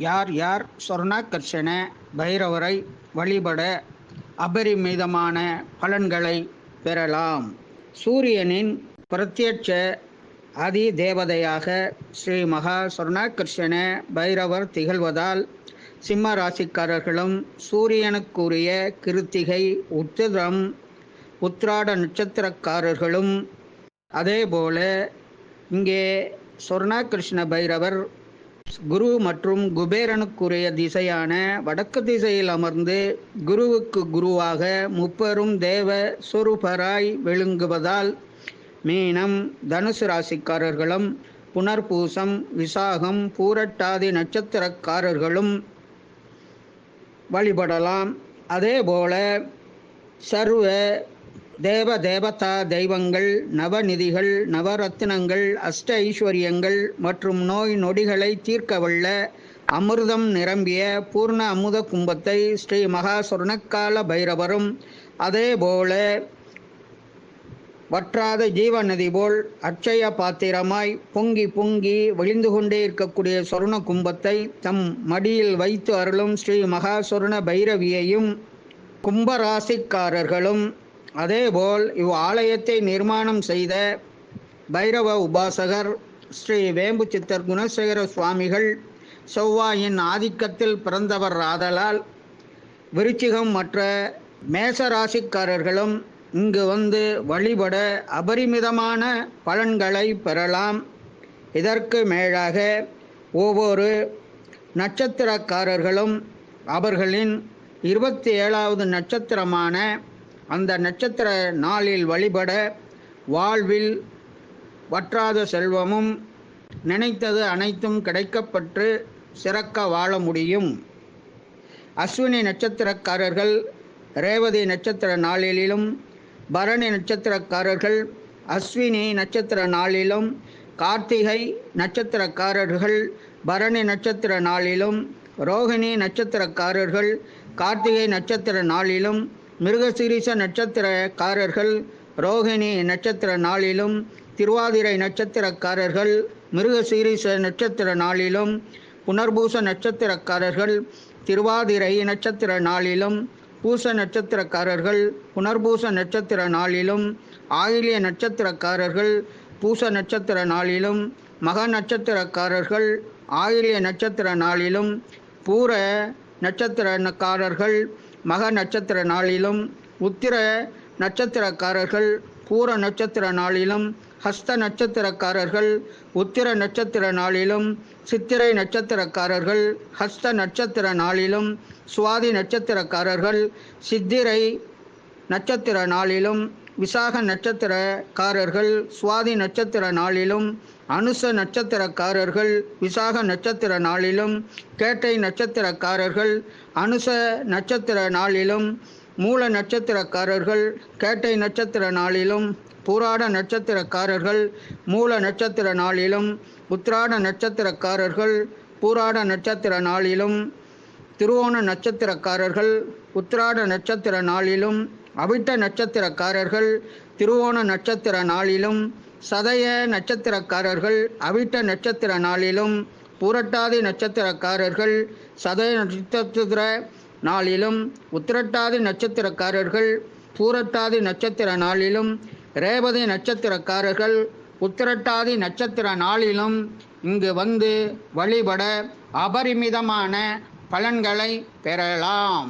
யார் யார் சொர்ணாகர்ஷண பைரவரை வழிபட அபரிமிதமான பலன்களை பெறலாம்? சூரியனின் பிரத்யட்ச அதி தேவதையாக ஸ்ரீ மகா சொர்ணாகர்ஷண பைரவர் திகழ்வதால் சிம்ம ராசிக்காரர்களும் சூரியனுக்குரிய கிருத்திகை உத்திரம் உத்ராட நட்சத்திரக்காரர்களும் அதேபோல இங்கே சொர்ணாகிருஷ்ண பைரவர் குரு மற்றும் குபேரனுக்குரிய திசையான வடக்கு திசையில் அமர்ந்து குருவுக்கு குருவாக முப்பெரும் தேவ சொருபராய் விழுங்குவதால் மீனம் தனுசு ராசிக்காரர்களும் புனர்பூசம் விசாகம் பூரட்டாதி நட்சத்திரக்காரர்களும் வழிபடலாம். அதேபோல சர்வ தேவ தேவதா தெய்வங்கள் நவநிதிகள் நவரத்தினங்கள் அஷ்ட ஐஸ்வர்யங்கள் மற்றும் நோய் நொடிகளை தீர்க்கவல்ல அமிர்தம் நிரம்பிய பூர்ண அமுத கும்பத்தை ஸ்ரீ மகா சொர்ணக்கால பைரவரும் அதேபோல வற்றாத ஜீவநதி போல் அட்சய பாத்திரமாய் பொங்கி பொங்கி வழிந்து கொண்டே இருக்கக்கூடிய சொர்ண கும்பத்தை தம் மடியில் வைத்து அருளும் ஸ்ரீ மகா சொர்ண பைரவியையும் கும்பராசிக்காரர்களும் அதேபோல் இவ் ஆலயத்தை நிர்மாணம் செய்த பைரவ உபாசகர் ஸ்ரீ வேம்பு சித்தர் குணசேகர சுவாமிகள் செவ்வாயின் ஆதிக்கத்தில் பிறந்தவர் ஆதலால் விருச்சிகம் மற்ற மேச ராசிக்காரர்களும் இங்கு வந்து வழிபட அபரிமிதமான பலன்களை பெறலாம். இதற்கு மேலாக ஒவ்வொரு நட்சத்திரக்காரர்களும் அவர்களின் இருபத்தி ஏழாவது நட்சத்திரமான அந்த நட்சத்திர நாளில் வழிபட வாழ்வில் வற்றாத செல்வமும் நினைத்தது அனைத்தும் கிடைக்கப்பட்டு சிறக்க வாழ முடியும். அஸ்வினி நட்சத்திரக்காரர்கள் ரேவதி நட்சத்திர நாளிலும் பரணி நட்சத்திரக்காரர்கள் அஸ்வினி நட்சத்திர நாளிலும் கார்த்திகை நட்சத்திரக்காரர்கள் பரணி நட்சத்திர நாளிலும் ரோகிணி நட்சத்திரக்காரர்கள் கார்த்திகை நட்சத்திர நாளிலும் மிருகசீரிச நட்சத்திரக்காரர்கள் ரோகிணி நட்சத்திர நாளிலும் திருவாதிரை நட்சத்திரக்காரர்கள் மிருகசீரிச நட்சத்திர நாளிலும் புனர்பூச நட்சத்திரக்காரர்கள் திருவாதிரை நட்சத்திர நாளிலும் பூச நட்சத்திரக்காரர்கள் புனர்பூச நட்சத்திர நாளிலும் ஆயிலிய நட்சத்திரக்காரர்கள் பூச நட்சத்திர நாளிலும் மக நட்சத்திரக்காரர்கள் ஆயிலிய நட்சத்திர நாளிலும் பூர நட்சத்திரக்காரர்கள் மக நட்சத்திர நாளிலும் உத்திர நட்சத்திரக்காரர்கள் பூர நட்சத்திர நாளிலும் ஹஸ்த நட்சத்திரக்காரர்கள் உத்திர நட்சத்திர நாளிலும் சித்திரை நட்சத்திரக்காரர்கள் ஹஸ்த நட்சத்திர நாளிலும் சுவாதி நட்சத்திரக்காரர்கள் சித்திரை நட்சத்திர நாளிலும் விசாக நட்சத்திரக்காரர்கள் சுவாதி நட்சத்திர நாளிலும் அனுச நட்சத்திரக்காரர்கள் விசாக நட்சத்திர நாளிலும் கேட்டை நட்சத்திரக்காரர்கள் அனுச நட்சத்திர நாளிலும் மூல நட்சத்திரக்காரர்கள் கேட்டை நட்சத்திர நாளிலும் பூராட நட்சத்திரக்காரர்கள் மூல நட்சத்திர நாளிலும் உத்ராட நட்சத்திரக்காரர்கள் பூராட நட்சத்திர நாளிலும் திருவோண நட்சத்திரக்காரர்கள் உத்ராட நட்சத்திர நாளிலும் அவிட்ட நட்சத்திரக்காரர்கள் திருவோண நட்சத்திர நாளிலும் சதய நட்சத்திரக்காரர்கள் அவிட்ட நட்சத்திர நாளிலும் பூரட்டாதி நட்சத்திரக்காரர்கள் சதய நட்சத்திர நாளிலும் உத்திரட்டாதி நட்சத்திரக்காரர்கள் பூரட்டாதி நட்சத்திர நாளிலும் ரேவதி நட்சத்திரக்காரர்கள் உத்திரட்டாதி நட்சத்திர நாளிலும் இங்கு வந்து வழிபட அபரிமிதமான பலன்களை பெறலாம்.